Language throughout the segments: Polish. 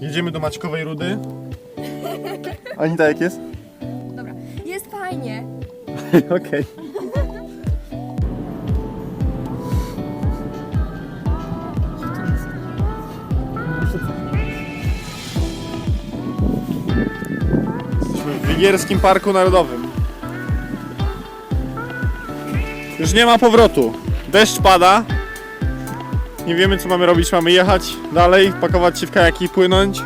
Jedziemy do Maćkowej Rudy. Anita, jak jest? Dobra, jest fajnie. Okej. Jesteśmy w Wigierskim Parku Narodowym. Już nie ma powrotu. Deszcz pada. Nie wiemy co mamy robić. Mamy jechać dalej, pakować się w kajaki płynąć.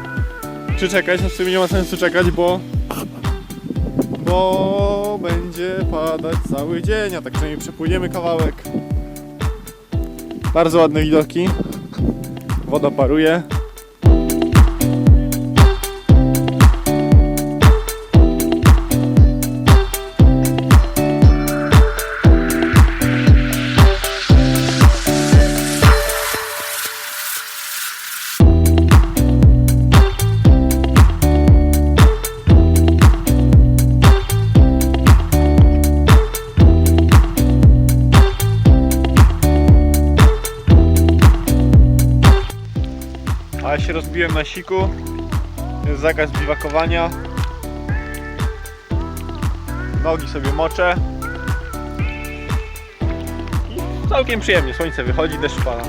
Czy czekać? No w sumie nie ma sensu czekać, bo bo będzie padać cały dzień, a tak przynajmniej przepłyniemy kawałek. Bardzo ładne widoki. Woda paruje. A ja się rozbiłem na siku. Jest zakaz biwakowania. Nogi sobie moczę. I całkiem przyjemnie. Słońce wychodzi, deszcz pada.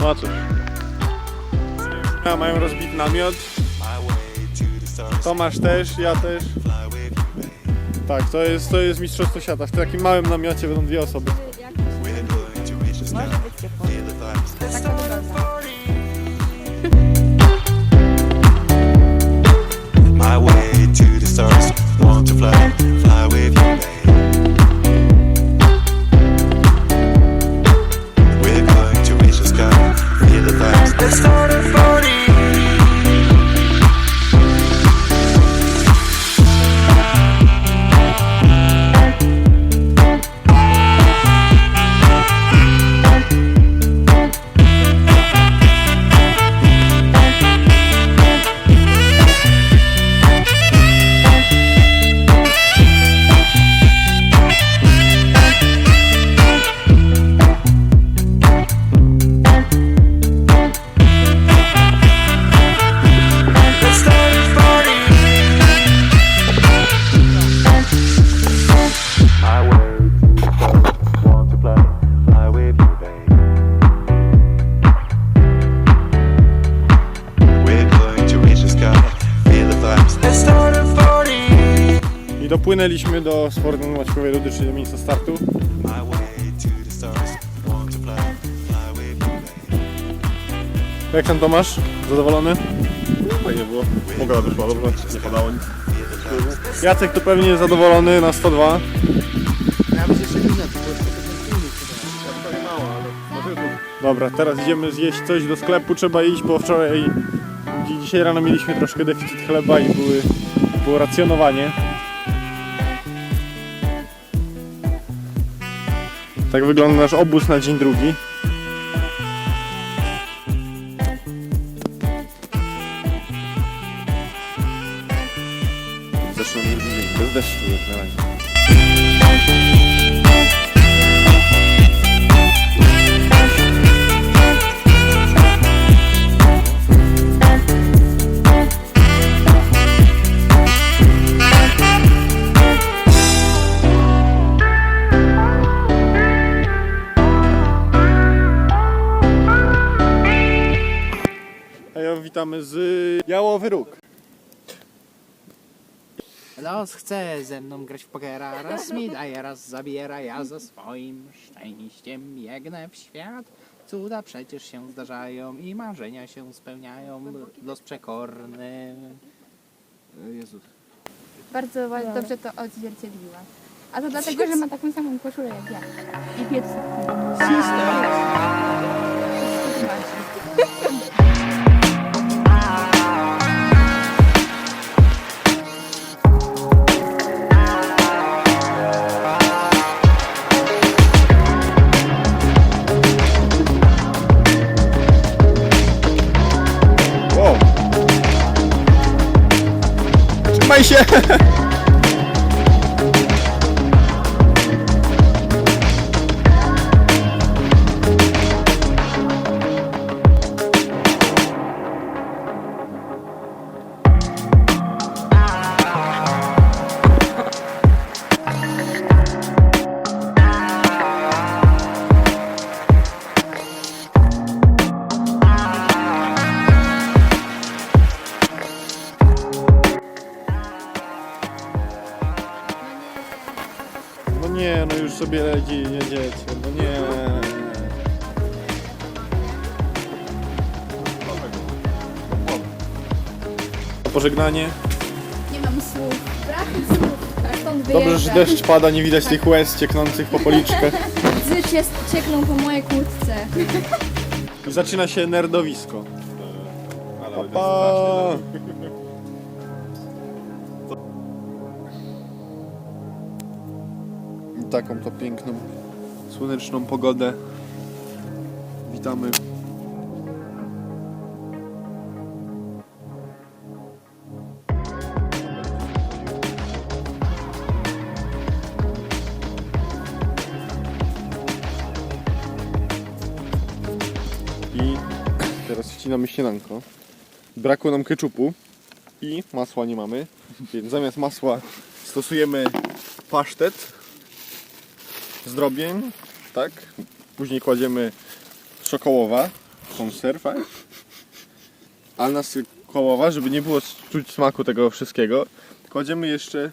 No a cóż. Ja mają rozbity namiot. Tomasz też, ja też. Tak, to jest, to jest mistrzostwo świata. W takim małym namiocie będą dwie osoby. Może być ciepło. Tak dopłynęliśmy do sportu Maćkowej Rudy, czyli do miejsca startu. Jak tam Tomasz? Zadowolony? Fajnie było. Pogoda wyszła dobrze, nie padało nic. Jacek to pewnie jest zadowolony na 102. Dobra, teraz idziemy zjeść coś do sklepu, trzeba iść, bo wczoraj dzi- dzisiaj rano mieliśmy troszkę deficyt chleba i były, było racjonowanie. Tak wygląda nasz obóz na dzień drugi. Zresztą bez deszczu jak na razie. Witamy z Jałowy Róg. Los chce ze mną grać w pokera, raz mi daje, raz zabiera, ja za swoim szczęściem biegnę w świat. Cuda przecież się zdarzają i marzenia się spełniają, los przekorny. Jezus. Bardzo ładnie, dobrze to odzwierciedliła. A to dlatego, że ma taką samą koszulę jak ja. I piec. Wow. 天哈 sobie jedzi, jedziecie, no nie. Pożegnanie. Nie mam słów. Brak mi słów. A stąd Dobrze, że wyjeżdżam. deszcz pada, nie widać tych łez cieknących po policzkach. Łzy cie- ciekną po mojej kurtce. I zaczyna się nerdowisko. Ale Pa, pa. Taką to piękną, słoneczną pogodę. Witamy. I teraz wcinamy śniadanko. Brakło nam keczupu i masła nie mamy, więc zamiast masła stosujemy pasztet z drobień, tak? Później kładziemy szokołowa, konserwa, a na kołowa, żeby nie było czuć smaku tego wszystkiego, kładziemy jeszcze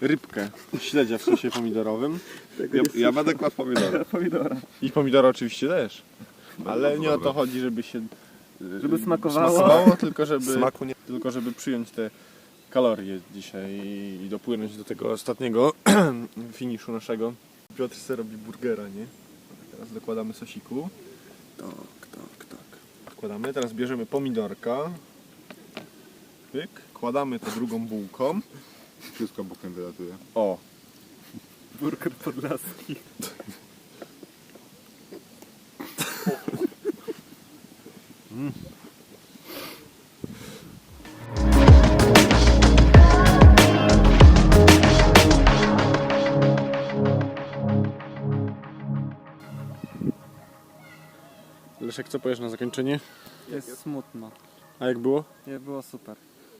rybkę śledzia w sosie pomidorowym Ja, ja będę kładł pomidora. i pomidora oczywiście też. Ale nie o to chodzi, żeby się Żeby smakowało. smakowało tylko żeby Smaku nie. tylko żeby przyjąć te kalorie dzisiaj i dopłynąć do tego ostatniego finiszu naszego. Piotr se robi burgera, nie? Teraz dokładamy sosiku. Tak, tak, tak. Wkładamy, teraz bierzemy pomidorka. Pyk, kładamy to drugą bułką. Wszystko bokiem wylatuje. O, Burger podlaski. Leszek, co powiesz na zakończenie? Jest smutno. A jak było? Nie było super.